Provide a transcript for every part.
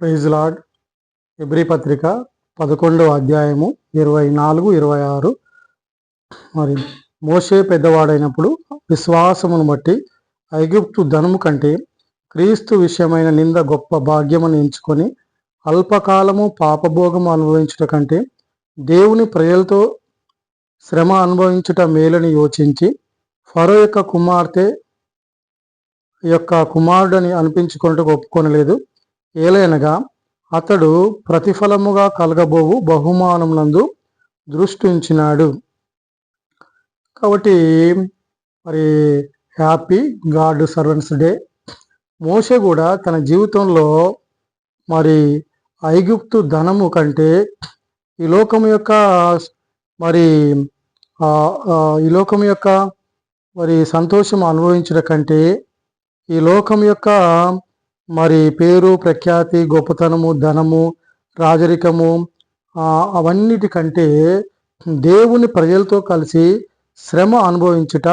Praise lord ఎబ్రి పత్రిక పదకొండవ అధ్యాయము ఇరవై నాలుగు ఇరవై ఆరు. మరి మోషే పెద్దవాడైనప్పుడు విశ్వాసమును బట్టి ఐగుప్తు ధనము కంటే క్రీస్తు విషయమైన నింద గొప్ప భాగ్యమును ఎంచుకొని అల్పకాలము పాపభోగము అనుభవించుట కంటే దేవుని ప్రజలతో శ్రమ అనుభవించుట మేలని యోచించి ఫరో యొక్క కుమార్తె యొక్క కుమారుడని అనిపించుకుంటూ ఒప్పుకొనలేదు. ఏలైనగా అతడు ప్రతిఫలముగా కలగబోవు బహుమానమునందు దృష్టి ఉంచినాడు కాబట్టి మరి happy God servants day. Moshe కూడా తన జీవితంలో మరి ఐగుప్తు ధనము కంటే ఈ లోకం యొక్క మరి ఈ లోకం యొక్క మరి సంతోషం అనుభవించడం కంటే ఈ లోకం యొక్క మరి పేరు ప్రఖ్యాతి గొప్పతనము ధనము రాజరికము అవన్నిటికంటే దేవుని ప్రజలతో కలిసి శ్రమ అనుభవించుట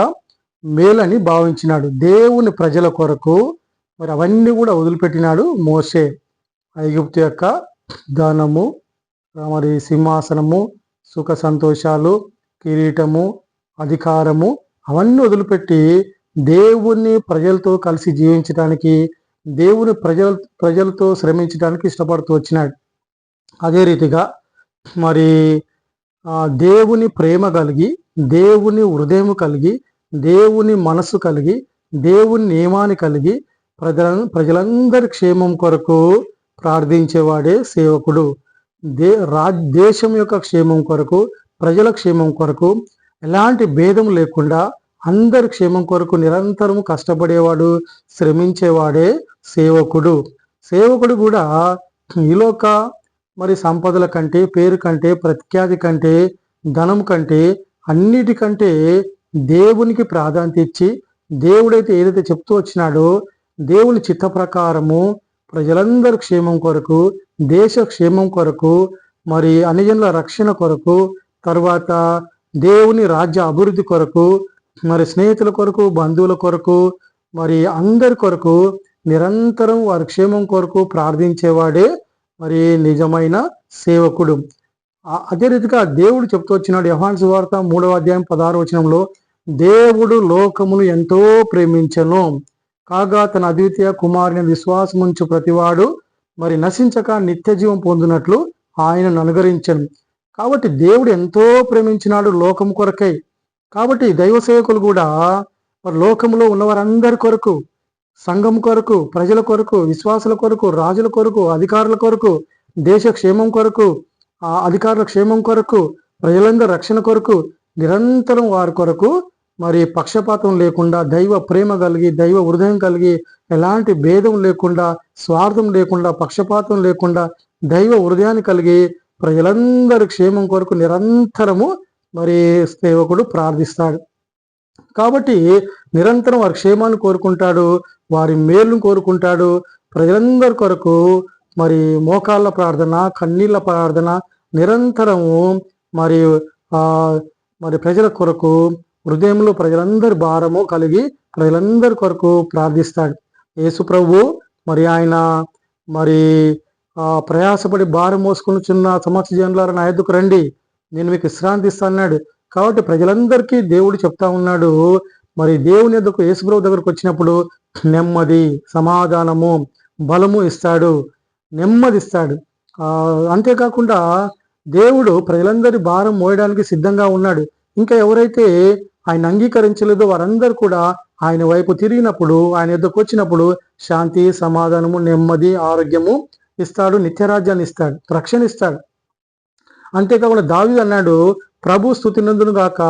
మేలని భావించినాడు. దేవుని ప్రజల కొరకు మరి అవన్నీ కూడా వదిలిపెట్టినాడు మోసే ఐగుప్తు యొక్క ధనము మరి సింహాసనము సుఖ సంతోషాలు కిరీటము అధికారము అవన్నీ వదిలిపెట్టి దేవుని ప్రజలతో కలిసి జీవించడానికి దేవుని ప్రజల ప్రజలతో శ్రమించడానికి ఇష్టపడుతూ వచ్చినాడు. అదే రీతిగా మరి దేవుని ప్రేమ కలిగి దేవుని హృదయం కలిగి దేవుని మనస్సు కలిగి దేవుని నియమాన్ని కలిగి ప్రజల ప్రజలందరి క్షేమం కొరకు ప్రార్థించేవాడే సేవకుడు. దే రా దేశం యొక్క క్షేమం కొరకు ప్రజల క్షేమం కొరకు ఎలాంటి భేదం లేకుండా అందరి క్షేమం కొరకు నిరంతరము కష్టపడేవాడు శ్రమించేవాడే సేవకుడు. సేవకుడు కూడా ఈలోక మరి సంపదల కంటే పేరు కంటే ప్రఖ్యాతి కంటే ధనం కంటే అన్నిటికంటే దేవునికి ప్రాధాన్యత ఇచ్చి దేవుడైతే ఏదైతే చెప్తూ వచ్చినాడో దేవుని చిత్త ప్రకారము ప్రజలందరి క్షేమం కొరకు దేశ క్షేమం కొరకు మరి అనిజనుల రక్షణ కొరకు తర్వాత దేవుని రాజ్య అభివృద్ధి కొరకు మరి స్నేహితుల కొరకు బంధువుల కొరకు మరి అందరి కొరకు నిరంతరం వారి క్షేమం కొరకు ప్రార్థించేవాడే మరి నిజమైన సేవకుడు. అదే రీతిగా దేవుడు చెప్తూ వచ్చినాడు యహాన్స్ వార్త మూడవ అధ్యాయం పదహారు వచనంలో దేవుడు లోకమును ఎంతో ప్రేమించను కాగా తన అద్వితీయ కుమారుని విశ్వాసముంచు ప్రతివాడు మరి నశించక నిత్య జీవం పొందినట్లు ఆయనను అనుగరించను కాబట్టి దేవుడు ఎంతో ప్రేమించినాడు లోకం కొరకై. కాబట్టి దైవ సేవకులు కూడా మరి లోకంలో ఉన్నవారందరి కొరకు సంఘం కొరకు ప్రజల కొరకు విశ్వాసుల కొరకు రాజుల కొరకు అధికారుల కొరకు దేశ క్షేమం కొరకు ఆ అధికారుల క్షేమం కొరకు ప్రజలందరి రక్షణ కొరకు నిరంతరం వారి కొరకు మరి పక్షపాతం లేకుండా దైవ ప్రేమ కలిగి దైవ హృదయం కలిగి ఎలాంటి భేదం లేకుండా స్వార్థం లేకుండా పక్షపాతం లేకుండా దైవ హృదయాన్ని కలిగి ప్రజలందరి క్షేమం కొరకు నిరంతరము మరి సేవకుడు ప్రార్థిస్తాడు. కాబట్టి నిరంతరం వారి క్షేమాన్ని కోరుకుంటాడు వారి మేలును కోరుకుంటాడు. ప్రజలందరి కొరకు మరి మోకాళ్ళ ప్రార్థన కన్నీళ్ళ ప్రార్థన నిరంతరము మరి మరి ప్రజల కొరకు హృదయంలో ప్రజలందరి భారము కలిగి ప్రజలందరి కొరకు ప్రార్థిస్తాడు. యేసు ప్రభు మరి ఆయన మరి ప్రయాసపడి భారం మోసుకుని చిన్న సమక్ష జనులారా నా ఎద్దుకు రండి. నేను మీకు విశ్రాంతి ఇస్తా అన్నాడు కాబట్టి ప్రజలందరికీ దేవుడు చెప్తా ఉన్నాడు. మరి దేవుని ఎద్దకు యేసుప్రభు దగ్గరకు వచ్చినప్పుడు నెమ్మది సమాధానము బలము ఇస్తాడు. నెమ్మది ఇస్తాడు. అంతేకాకుండా దేవుడు ప్రజలందరి భారం మోయడానికి సిద్ధంగా ఉన్నాడు. ఇంకా ఎవరైతే ఆయన అంగీకరించలేదో వారందరూ కూడా ఆయన వైపు తిరిగినప్పుడు ఆయన ఎద్దకు వచ్చినప్పుడు శాంతి సమాధానము నెమ్మది ఆరోగ్యము ఇస్తాడు. నిత్యరాజ్యాన్ని ఇస్తాడు. రక్షణ ఇస్తాడు. అంతేకాకుండా దావి అన్నాడు ప్రభు స్థుతినందును గాక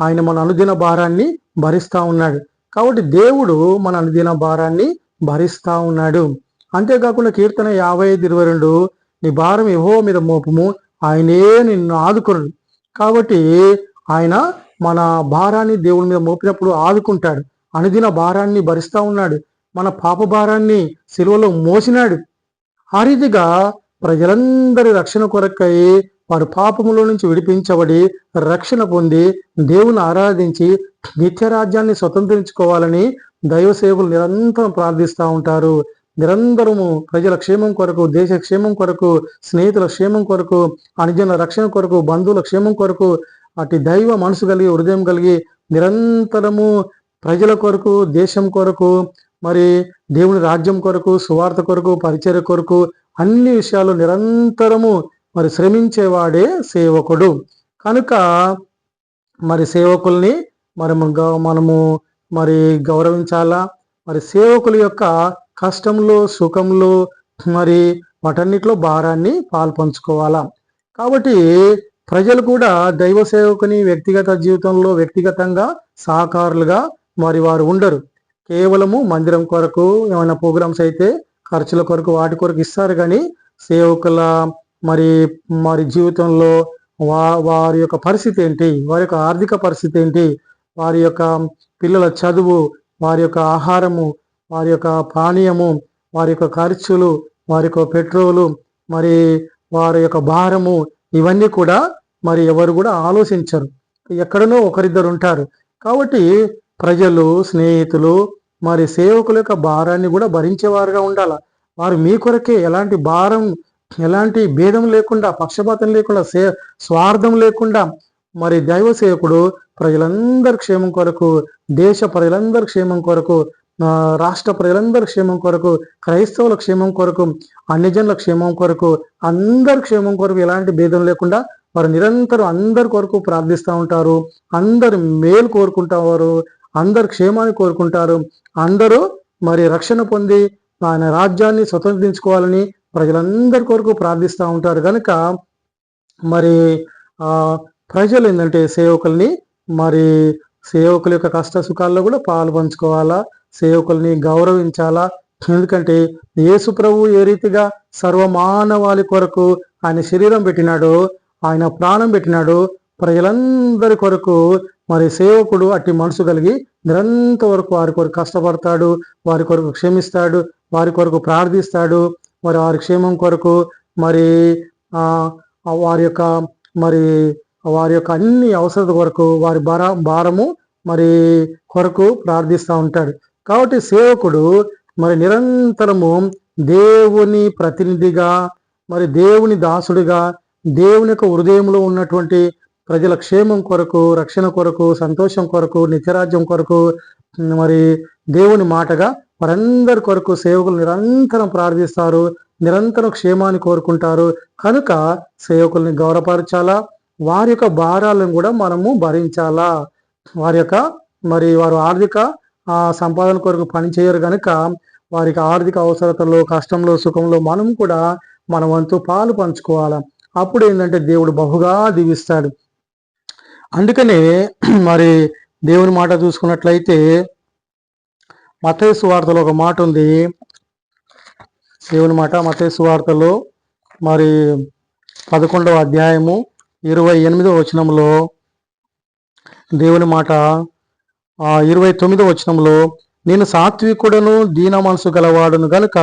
ఆయన మన అనుదిన భారాన్ని భరిస్తా ఉన్నాడు. కాబట్టి దేవుడు మన అనుదిన భారాన్ని భరిస్తా ఉన్నాడు. అంతేకాకుండా కీర్తన యాభై ఐదు ఇరవై రెండు నీ భారం ఏవో మీద మోపము ఆయనే నిన్ను ఆదుకును. కాబట్టి ఆయన మన భారాన్ని దేవుని మీద మోపినప్పుడు ఆదుకుంటాడు. అనుదిన భారాన్ని భరిస్తా ఉన్నాడు. మన పాప భారాన్ని సిలువలో మోసినాడు. ఆ రీతిగా ప్రజలందరి రక్షణ కొరకై వారు పాపములో నుంచి విడిపించబడి రక్షణ పొంది దేవుని ఆరాధించి నిత్య రాజ్యాన్ని స్వతంత్రించుకోవాలని దైవసేవులు నిరంతరం ప్రార్థిస్తూ ఉంటారు. నిరంతరము ప్రజల క్షేమం కొరకు దేశ క్షేమం కొరకు స్నేహితుల క్షేమం కొరకు అనుజన రక్షణ కొరకు బంధువుల క్షేమం కొరకు అటు దైవ మనసు కలిగి హృదయం కలిగి నిరంతరము ప్రజల కొరకు దేశం కొరకు మరి దేవుని రాజ్యం కొరకు సువార్త కొరకు పరిచయ కొరకు అన్ని విషయాలు నిరంతరము మరి శ్రమించేవాడే సేవకుడు. కనుక మరి సేవకుల్ని మరి మనము మరి గౌరవించాలా? మరి సేవకుల యొక్క కష్టంలో సుఖంలో మరి వాటన్నిటిలో భారాన్ని పాల్పంచుకోవాలా? కాబట్టి ప్రజలు కూడా దైవ సేవకుని వ్యక్తిగత జీవితంలో వ్యక్తిగతంగా సహకారులుగా మరి వారు ఉండరు. కేవలము మందిరం కొరకు ఏమైనా ప్రోగ్రామ్స్ అయితే ఖర్చుల కొరకు వాటి కొరకు ఇస్తారు కానీ సేవకుల మరి మరి జీవితంలో వా వారి యొక్క పరిస్థితి ఏంటి? వారి యొక్క ఆర్థిక పరిస్థితి ఏంటి? వారి యొక్క పిల్లల చదువు వారి యొక్క ఆహారము వారి యొక్క పానీయము వారి యొక్క ఖర్చులు వారి యొక్క పెట్రోలు మరి వారి యొక్క భారము ఇవన్నీ కూడా మరి ఎవరు కూడా ఆలోచించరు. ఎక్కడనో ఒకరిద్దరు ఉంటారు. కాబట్టి ప్రజలు స్నేహితులు మరి సేవకుల యొక్క భారాన్ని కూడా భరించేవారుగా ఉండాలి. వారు మీ కొరకే ఎలాంటి భారం ఎలాంటి భేదం లేకుండా పక్షపాతం లేకుండా సే స్వార్థం లేకుండా మరి దైవ సేవకుడు ప్రజలందరి క్షేమం కొరకు దేశ ప్రజలందరి క్షేమం కొరకు రాష్ట్ర ప్రజలందరి క్షేమం కొరకు క్రైస్తవుల క్షేమం కొరకు అన్యజనుల క్షేమం కొరకు అందరి క్షేమం కొరకు ఎలాంటి భేదం లేకుండా వారు నిరంతరం అందరి కొరకు ప్రార్థిస్తూ ఉంటారు. అందరు మేలు కోరుకుంటారు. అందరు క్షేమాన్ని కోరుకుంటారు. అందరూ మరి రక్షణ పొంది ఆయన రాజ్యాన్ని స్వతంత్రించుకోవాలని ప్రజలందరి కొరకు ప్రార్థిస్తూ ఉంటారు. కనుక మరి ఆ ప్రజలు ఏంటంటే సేవకుల్ని మరి సేవకుల యొక్క కష్ట సుఖాల్లో కూడా పాలు పంచుకోవాలా సేవకుల్ని గౌరవించాలా? ఎందుకంటే యేసు ప్రభు ఏ రీతిగా సర్వమానవాళి కొరకు ఆయన శరీరం పెట్టినాడు ఆయన ప్రాణం పెట్టినాడు ప్రజలందరి కొరకు మరి సేవకుడు అట్టి మనసు కలిగి నిరంతర వరకు వారి కొరకు కష్టపడతాడు వారి కొరకు క్షమిస్తాడు వారి కొరకు ప్రార్థిస్తాడు. మరి వారి క్షేమం కొరకు మరి వారి యొక్క మరి వారి యొక్క అన్ని అవసరత కొరకు వారి భార భారము మరి కొరకు ప్రార్థిస్తూ ఉంటాడు. కాబట్టి సేవకుడు మరి నిరంతరము దేవుని ప్రతినిధిగా మరి దేవుని దాసుడిగా దేవుని యొక్క హృదయంలో ఉన్నటువంటి ప్రజల క్షేమం కొరకు రక్షణ కొరకు సంతోషం కొరకు నిత్యరాజ్యం కొరకు మరి దేవుని మాటగా వారందరి కొరకు సేవకులు నిరంతరం ప్రార్థిస్తారు నిరంతరం క్షేమాన్ని కోరుకుంటారు. కనుక సేవకుల్ని గౌరవపరచాలా? వారి యొక్క భారాలను కూడా మనము భరించాలా? వారి యొక్క మరి వారు ఆర్థిక సంపాదన కొరకు పని చేయరు కనుక వారికి ఆర్థిక అవసరతలో కష్టంలో సుఖంలో మనం కూడా మన వంతు పాలు పంచుకోవాలి? అప్పుడు ఏంటంటే దేవుడు బహుగా దీవిస్తాడు. అందుకనే మరి దేవుని మాట చూసుకున్నట్లయితే మతేసు వార్తలో ఒక మాట ఉంది. దేవుని మాట మతేసు వార్తలో మరి పదకొండవ అధ్యాయము ఇరవై ఎనిమిదవ వచనంలో దేవుని మాట ఇరవై తొమ్మిదవ వచనంలో నేను సాత్వికుడను దీన మనసు గలవాడును గనుక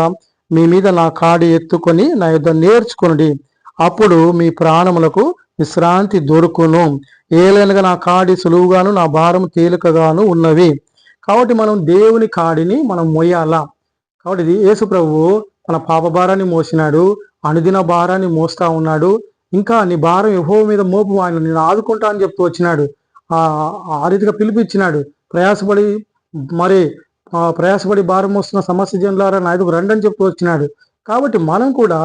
మీ మీద నా కాడి ఎత్తుకొని నా యుద్ధ నేర్చుకుని అప్పుడు మీ ప్రాణములకు విశ్రాంతి దొరుకును. ఏలైనగా నా కాడి సులువుగాను నా భారం తేలికగాను ఉన్నవి. కాబట్టి మనం దేవుని కాడిని మనం మొయ్యాలా కాబట్టి ఇది యేసు ప్రభువు మన పాప భారాన్ని మోసినాడు అనుదిన భారాన్ని మోస్తా ఉన్నాడు ఇంకా నీ భారం యహో మీద మోపు ఆయన నేను ఆదుకుంటా అని చెప్తూ వచ్చినాడు. ఆ రీతిగా పిలిపించినాడు ప్రయాసపడి మరి ప్రయాసపడి భారం మోస్తున్న సమస్య జనులారా నాయకు రండని చెప్తూ వచ్చినాడు. కాబట్టి మనం కూడా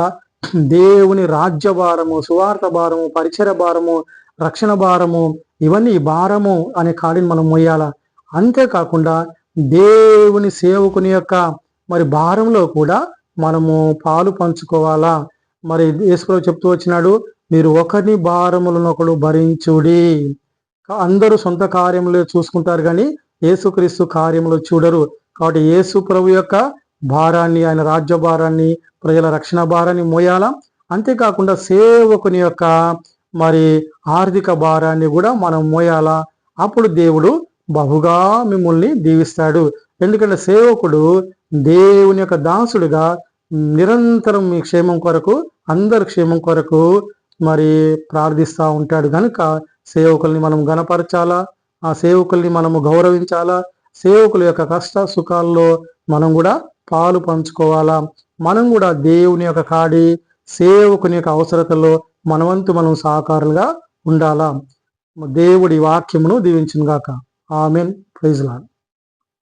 దేవుని రాజ్య భారము సువార్త భారము పరిచర భారము రక్షణ భారము ఇవన్నీ భారము అనే కాడిని మనం మొయ్యాల అంతేకాకుండా దేవుని సేవకుని యొక్క మరి భారంలో కూడా మనము పాలు పంచుకోవాలా? మరి ఈశ్వరు చెప్తూ వచ్చినాడు మీరు ఒకరిని భారములను భరించుడి. అందరూ సొంత కార్యములు చూసుకుంటారు కానీ యేసుక్రీస్తు కార్యములు చూడరు. కాబట్టి యేసు ప్రభు యొక్క భారాన్ని ఆయన రాజ్య భారాన్ని ప్రజల రక్షణ భారాన్ని మోయాలా? అంతేకాకుండా సేవకుని యొక్క మరి ఆర్థిక భారాన్ని కూడా మనం మోయాలా? అప్పుడు దేవుడు బహుగా మిమ్మల్ని దీవిస్తాడు. ఎందుకంటే సేవకుడు దేవుని యొక్క దాసుడిగా నిరంతరం మీ క్షేమం కొరకు అందరి క్షేమం కొరకు మరి ప్రార్థిస్తూ ఉంటాడు. కనుక సేవకుల్ని మనం గనపరచాలా ఆ సేవకుల్ని మనము గౌరవించాలా? సేవకుల యొక్క కష్ట సుఖాల్లో మనం కూడా పాలు పంచుకోవాలా? మనం కూడా దేవుని యొక్క కాడి సేవకుని యొక్క అవసరతల్లో మనవంతు మనం సహకారులుగా ఉండాలా? దేవుడి వాక్యమును దీవించుగాక గాక ఆమెన్ ప్రైజ్ లాడ్